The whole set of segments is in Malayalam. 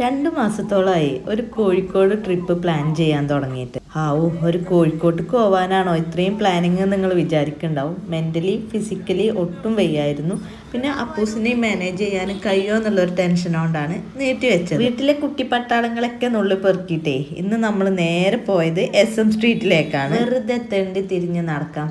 രണ്ട് മാസത്തോളമായി ഒരു കോഴിക്കോട് ട്രിപ്പ് പ്ലാൻ ചെയ്യാൻ തുടങ്ങിയിട്ട്. ആവൂ ഒരു കോഴിക്കോട്ട് പോവാനാണോ? ഇത്രയും പ്ലാനിങ് നിങ്ങൾ വിചാരിക്കുന്നുണ്ടാവും മെന്റലി ഫിസിക്കലി ഒട്ടും വയ്യായിരുന്നു. പിന്നെ അപ്പൂസിനെയും മാനേജ് ചെയ്യാൻ കഴിയുമോ എന്നുള്ളൊരു ടെൻഷനോണ്ടാണ് നീട്ടി വെച്ചത്. വീട്ടിലെ കുട്ടി പട്ടാളങ്ങളൊക്കെ നുള്ളി പെറുക്കിയിട്ടേ ഇന്ന് നമ്മൾ നേരെ പോയത് എസ് എം സ്ട്രീറ്റിലേക്കാണ് വെറുതെ തെണ്ടി തിരിഞ്ഞ് നടക്കാൻ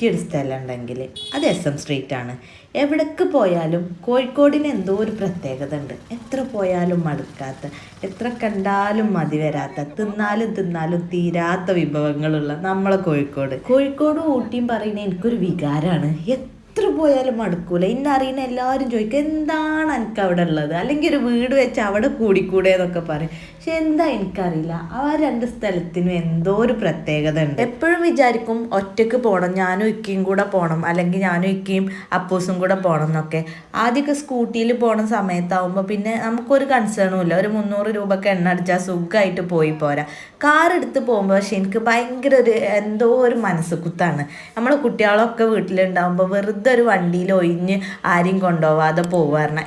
പറ്റിയൊരു സ്ഥലം ഉണ്ടെങ്കിൽ അത് എസ് എം സ്ട്രീറ്റ് ആണ്. എവിടേക്ക് പോയാലും കോഴിക്കോടിന് എന്തോ ഒരു പ്രത്യേകത ഉണ്ട്. എത്ര പോയാലും മടുക്കാത്ത എത്ര കണ്ടാലും മതി വരാത്ത തിന്നാലും തിന്നാലും തീരാത്ത വിഭവങ്ങളുള്ള നമ്മളെ കോഴിക്കോട്. കോഴിക്കോട് ഊട്ടിയും പറയുന്നത് എനിക്കൊരു വികാരമാണ്. എത്ര പോയാലും മടുക്കൂല. ഇന്ന അറിയുന്ന എല്ലാവരും ചോദിക്കും എന്താണ് എനിക്ക് അവിടെ ഉള്ളത്? അല്ലെങ്കിൽ ഒരു വീട് വെച്ച് അവിടെ കൂടിക്കൂടെ എന്നൊക്കെ പറയും. പക്ഷെ എന്താ എനിക്കറിയില്ല. ആ രണ്ട് സ്ഥലത്തിനും എന്തോ ഒരു പ്രത്യേകത ഉണ്ട്. എപ്പോഴും വിചാരിക്കും ഒറ്റയ്ക്ക് പോകണം ഞാനും ഇക്കയും കൂടെ പോകണം അല്ലെങ്കിൽ ഞാനും ഇക്കയും അപ്പൂസും കൂടെ പോകണം എന്നൊക്കെ. ആദ്യമൊക്കെ സ്കൂട്ടിയിൽ പോകണ സമയത്താവുമ്പോൾ പിന്നെ നമുക്കൊരു കൺസേണും ഇല്ല. ഒരു മുന്നൂറ് രൂപക്ക് എണ്ണ അടിച്ചാൽ സുഖമായിട്ട് പോയി പോരാ. കാർ എടുത്ത് പോകുമ്പോൾ പക്ഷെ എനിക്ക് ഭയങ്കര ഒരു എന്തോ ഒരു മനസ്സ് കുത്താണ് നമ്മൾ കുട്ടികളൊക്കെ വീട്ടിലുണ്ടാകുമ്പോൾ വെറുതെ ഒരു വണ്ടിയിൽ ഒഴിഞ്ഞ് ആരെയും കൊണ്ടുപോവാതെ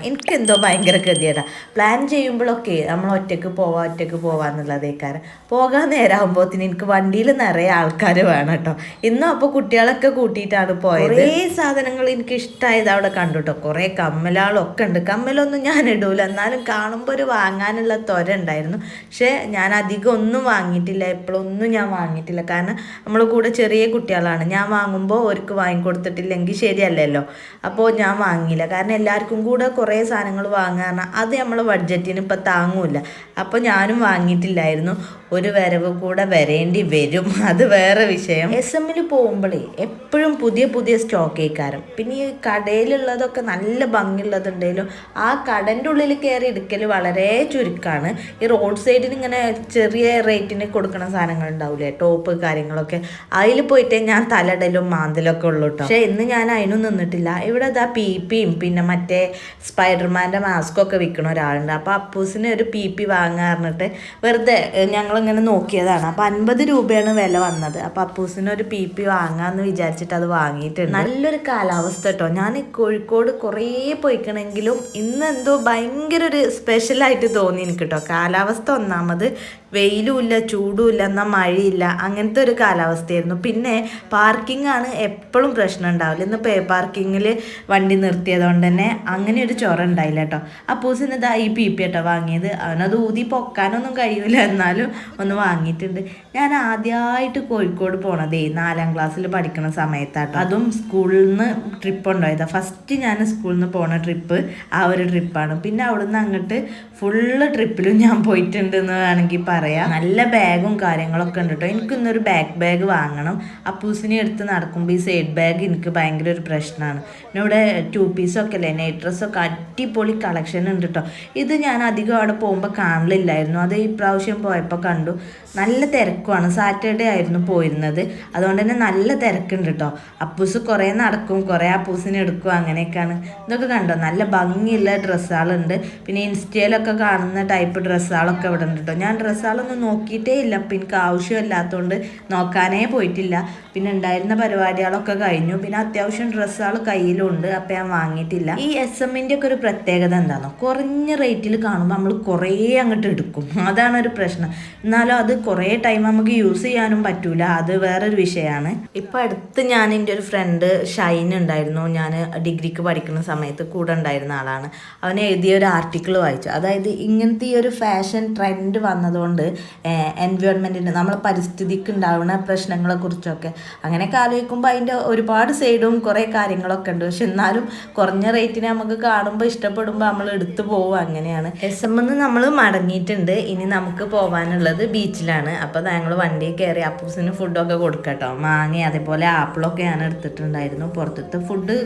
എനിക്ക് എന്തോ ഭയങ്കര ഗതിയേടാ പ്ലാൻ ചെയ്യുമ്പോഴൊക്കെ നമ്മൾ ഒറ്റയ്ക്ക് പോവാ ഒറ്റയ്ക്ക് പോവാന്നുള്ളതേക്കാരം പോകാൻ നേരമാകുമ്പോഴത്തേന് എനിക്ക് വണ്ടിയിൽ നിറയെ ആൾക്കാർ വേണം കേട്ടോ ഇന്നും അപ്പോൾ കുട്ടികളൊക്കെ കൂട്ടിയിട്ടാണ് പോയത്. കുറേ സാധനങ്ങൾ എനിക്ക് ഇഷ്ടമായത് അവിടെ കണ്ടു കേട്ടോ കുറേ കമ്മലാളൊക്കെ ഉണ്ട്. കമ്മലൊന്നും ഞാൻ ഇടൂല. എന്നാലും കാണുമ്പോൾ ഒരു വാങ്ങാനുള്ള ത്വര ഉണ്ടായിരുന്നു. പക്ഷേ ഞാൻ അധികം ഒന്നും വാങ്ങിയിട്ടില്ല. എപ്പോഴൊന്നും ഞാൻ വാങ്ങിയിട്ടില്ല. കാരണം നമ്മൾ കൂടെ ചെറിയ കുട്ടികളാണ്. ഞാൻ വാങ്ങുമ്പോൾ അവർക്ക് വാങ്ങിക്കൊടുത്തിട്ടില്ലെങ്കിൽ ശരിയല്ലല്ലോ അപ്പോൾ ഞാൻ വാങ്ങിയില്ല. കാരണം എല്ലാവർക്കും കൂടെ കുറേ സാധനങ്ങൾ വാങ്ങാൻ അത് നമ്മൾ ബഡ്ജറ്റിന് ഇപ്പം താങ്ങൂല അപ്പോൾ ഞാനും വാങ്ങിയിട്ടില്ലായിരുന്നു. ഒരു വരവ് കൂടെ വരേണ്ടി വരും. അത് വേറെ വിഷയം. എസ് എമ്മിൽ പോകുമ്പോഴേ എപ്പോഴും പുതിയ പുതിയ സ്റ്റോക്ക് ആയിക്കാരം പിന്നെ ഈ കടയിലുള്ളതൊക്കെ നല്ല ഭംഗിയുള്ളതുണ്ടെങ്കിലും ആ കടന്റെ ഉള്ളിൽ കയറി എടുക്കൽ വളരെ ചുരുക്കമാണ് ഈ റോഡ് സൈഡിൽ ഇങ്ങനെ ചെറിയ റേറ്റിന് കൊടുക്കുന്ന സാധനങ്ങൾ ഉണ്ടാവില്ലേ ടോപ്പ് കാര്യങ്ങളൊക്കെ. അതിൽ പോയിട്ട് ഞാൻ തലടലും മാന്തലൊക്കെ ഉള്ളൂ കേട്ടോ പക്ഷേ ഇന്ന് ഞാൻ അതിനും നിന്നിട്ടില്ല ഇവിടെ ഇതാ പി പിയും പിന്നെ മറ്റേ സ്പൈഡർമാന്റെ മാസ്കൊക്കെ വിൽക്കണ ഒരാളുണ്ട്. അപ്പോൾ അപ്പൂസിന് ഒരു പി പി വാങ്ങുക പറഞ്ഞിട്ട് വെറുതെ ഞങ്ങളിങ്ങനെ നോക്കിയതാണ്. അപ്പോൾ അൻപത് രൂപയാണ് വില വന്നത്. അപ്പോൾ അപ്പൂസിന് ഒരു പി പി വാങ്ങാമെന്ന് വിചാരിച്ചിട്ട് അത് വാങ്ങിയിട്ടുണ്ട്. നല്ലൊരു കാലാവസ്ഥ കേട്ടോ ഞാൻ കോഴിക്കോട് കുറേ പോയിക്കണമെങ്കിലും ഇന്ന് എന്തോ ഭയങ്കര ഒരു സ്പെഷ്യലായിട്ട് തോന്നി എനിക്ക് കേട്ടോ കാലാവസ്ഥ ഒന്നാമത് വെയിലും ചൂടുമില്ല എന്നാൽ മഴയില്ല. അങ്ങനത്തെ ഒരു കാലാവസ്ഥയായിരുന്നു. പിന്നെ പാർക്കിംഗ് ആണ് എപ്പോഴും പ്രശ്നം ഉണ്ടാവില്ല ഇന്ന് പേ പാർക്കിങ്ങിൽ വണ്ടി നിർത്തിയതുകൊണ്ട് തന്നെ അങ്ങനെ ഒരു ചൊറ ഉണ്ടായില്ല കേട്ടോ. അപ്പൂസിന് ഇതാ ഈ പി പി കേട്ടോ വാങ്ങിയത്. അവനത് ഊതി പൊക്കാനൊന്നും കഴിയൂല. എന്നാലും ഒന്ന് വാങ്ങിയിട്ടുണ്ട്. ഞാൻ ആദ്യമായിട്ട് കോഴിക്കോട് പോണതേ നാലാം ക്ലാസ്സിൽ പഠിക്കുന്ന സമയത്താട്ടോ. അതും സ്കൂളിൽ നിന്ന് ട്രിപ്പ് ഉണ്ടായതാണ് ഫസ്റ്റ് ഞാൻ സ്കൂളിൽ നിന്ന് പോണ ട്രിപ്പ് ആ ഒരു ട്രിപ്പാണ് പിന്നെ അവിടുന്ന് അങ്ങോട്ട് ഫുള്ള് ട്രിപ്പിലും ഞാൻ പോയിട്ടുണ്ട് എന്ന് വേണമെങ്കിൽ പറയാം. നല്ല ബാഗും കാര്യങ്ങളൊക്കെ ഉണ്ട് കേട്ടോ എനിക്ക് ഇന്നൊരു ബാക്ക് ബാഗ് വാങ്ങണം. അപ്പൂസിനെ എടുത്ത് നടക്കുമ്പോൾ ഈ സൈഡ് ബാഗ് എനിക്ക് ഭയങ്കര ഒരു പ്രശ്നമാണ് പിന്നെ ഇവിടെ ടു പീസൊക്കെ അല്ലേ നൈറ്റ് ഡ്രസ്സൊക്കെ അടിപൊളി കളക്ഷൻ ഉണ്ട് കേട്ടോ ഇത് ഞാൻ അധികം അവിടെ പോകുമ്പോൾ കാണലില്ലായിരുന്നു. അത് ഈ പ്രാവശ്യം പോയപ്പോൾ കണ്ടു. നല്ല തിരക്കുമാണ് സാറ്റർഡേ ആയിരുന്നു പോയിരുന്നത്. അതുകൊണ്ട് തന്നെ നല്ല തിരക്കുണ്ട് കേട്ടോ അപ്പൂസ് കുറേ നടക്കും കുറേ അപ്പൂസിനെ എടുക്കും അങ്ങനെയൊക്കെയാണ്. ഇതൊക്കെ കണ്ടോ? നല്ല ഭംഗിയുള്ള ഡ്രസ്സുകളുണ്ട് പിന്നെ ഇൻസ്റ്റയിലൊക്കെ കാണുന്ന ടൈപ്പ് ഡ്രസ്സുകളൊക്കെ ഇവിടെ ഉണ്ട് കേട്ടോ ഞാൻ ഡ്രസ്സുകളൊന്നും നോക്കിയിട്ടേ ഇല്ല. അപ്പം എനിക്ക് ആവശ്യമില്ലാത്തതുകൊണ്ട് നോക്കാനേ പോയിട്ടില്ല. പിന്നെ ഉണ്ടായിരുന്ന പരിപാടികളൊക്കെ കഴിഞ്ഞു. പിന്നെ അത്യാവശ്യം ഡ്രസ്സുകൾ കയ്യിലുണ്ട്. അപ്പം ഞാൻ വാങ്ങിയിട്ടില്ല. ഈ എസ് എമ്മിന്റെ ഒക്കെ ഒരു പ്രത്യേകത എന്താണോ കുറഞ്ഞ റേറ്റിൽ കാണുമ്പോൾ നമ്മൾ കുറേ അങ്ങോട്ട് എടുക്കും. അതാണ് ഒരു പ്രശ്നം. എന്നാലും അത് കുറേ ടൈം നമുക്ക് യൂസ് ചെയ്യാനും പറ്റൂല. അത് വേറൊരു വിഷയമാണ് ഇപ്പം അടുത്ത് ഞാൻ എന്റെ ഒരു ഫ്രണ്ട് ഷൈൻ ഉണ്ടായിരുന്നു. ഞാൻ ഡിഗ്രിക്ക് പഠിക്കുന്ന സമയത്ത് കൂടെ ഉണ്ടായിരുന്ന ആളാണ്. അവൻ എഴുതിയ ഒരു ആർട്ടിക്കിൾ വായിച്ചു. അതായത് ഇങ്ങനത്തെ ഈ ഒരു ഫാഷൻ ട്രെൻഡ് വന്നതുകൊണ്ട് എൻവയോൺമെന്റിന്റെ നമ്മളെ പരിസ്ഥിതിക്ക് ഉണ്ടാവുന്ന പ്രശ്നങ്ങളെ കുറിച്ചൊക്കെ. അങ്ങനെയൊക്കെ ആലോചിക്കുമ്പോൾ അതിന്റെ ഒരുപാട് സൈഡും കുറേ കാര്യങ്ങളൊക്കെ ഉണ്ട്. പക്ഷെ എന്നാലും കുറഞ്ഞ റേറ്റിന് നമുക്ക് കാണുമ്പോൾ ഇഷ്ടപ്പെടുമ്പോൾ നമ്മൾ എടുത്തു പോകും അങ്ങനെയാണ്. എസ് എം എന്ന് നമ്മൾ മടങ്ങിയിട്ടുണ്ട്. ഇനി നമുക്ക് പോകാനുള്ളത് ബീച്ചിലാണ് അപ്പോൾ ഞങ്ങൾ വണ്ടി കയറി അപ്പൂസിന് ഫുഡൊക്കെ കൊടുക്കട്ടോ. മാങ്ങ അതേപോലെ ആപ്പിളൊക്കെ ഞാൻ എടുത്തിട്ടുണ്ടായിരുന്നു. പുറത്തത്തെ ഫുഡ്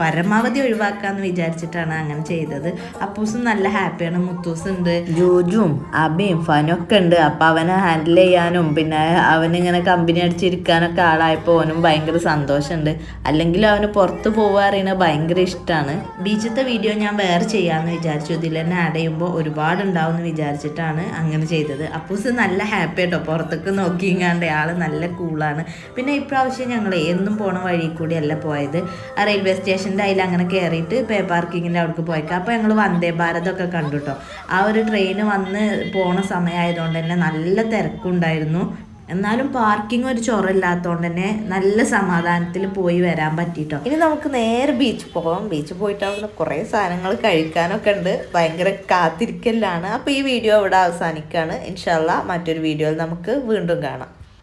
പരമാവധി ഒഴിവാക്കാന്ന് വിചാരിച്ചിട്ടാണ് അങ്ങനെ ചെയ്തത്. അപ്പൂസും നല്ല ഹാപ്പിയാണ്. മുത്തൂസ് ഉണ്ട്. ജോജും അബിയും ഫനൊക്കെ ഉണ്ട്. അപ്പൊ അവനെ ഹാൻഡിൽ ചെയ്യാനും പിന്നെ അവനിങ്ങനെ കമ്പനി അടിച്ചിരിക്കാനൊക്കെ ആളായപ്പോ അവനും ഭയങ്കര സന്തോഷമുണ്ട്. അല്ലെങ്കിൽ അവന് പുറത്ത് പോവുക അറിയണത് ഭയങ്കര ഇഷ്ടമാണ്. ബീച്ചത്തെ വീഡിയോ ഞാൻ വേറെ ചെയ്യാന്ന് വിചാരിച്ചു. ഇതിൽ തന്നെ ആഡ് ചെയ്യുമ്പോൾ ഒരുപാട് ഉണ്ടാവും എന്ന് വിചാരിച്ചിട്ടാണ് അങ്ങനെ ചെയ്തത്. അപ്പൂസ് നല്ല ഹാപ്പി കേട്ടോ പുറത്തേക്ക് നോക്കിങ്ങാണ്ട് ആൾ നല്ല കൂളാണ് പിന്നെ ഇപ്രാവശ്യം ഞങ്ങൾ എന്നും പോണ വഴി കൂടിയല്ല പോയത്. ആ റെയിൽവേ സ്റ്റേഷന്റെ അതിൽ അങ്ങനെ കയറിയിട്ട് പേ പാർക്കിങ്ങിന്റെ അവിടേക്ക് പോയേക്കാം. അപ്പോൾ ഞങ്ങൾ വന്ദേ ഭാരതൊക്കെ കണ്ടു കേട്ടോ ആ ഒരു ട്രെയിൻ വന്ന് പോണ സമയമായതുകൊണ്ട് തന്നെ നല്ല തിരക്കുണ്ടായിരുന്നു. എന്നാലും പാർക്കിംഗ് ഒരു ചൊറില്ലാത്തതുകൊണ്ട് തന്നെ നല്ല സമാധാനത്തിൽ പോയി വരാൻ പറ്റിട്ടോ ഇനി നമുക്ക് നേരെ ബീച്ച് പോകാം ബീച്ച് പോയിട്ട് അവിടെ കുറേ സാധനങ്ങൾ കഴിക്കാനൊക്കെ ഉണ്ട്. ഭയങ്കര കാത്തിരിക്കലാണ് അപ്പോൾ ഈ വീഡിയോ ഇവിടെ അവസാനിക്കുകയാണ് ഇൻഷാല്ല മറ്റൊരു വീഡിയോയിൽ നമുക്ക് വീണ്ടും കാണാം.